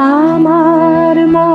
আমার মন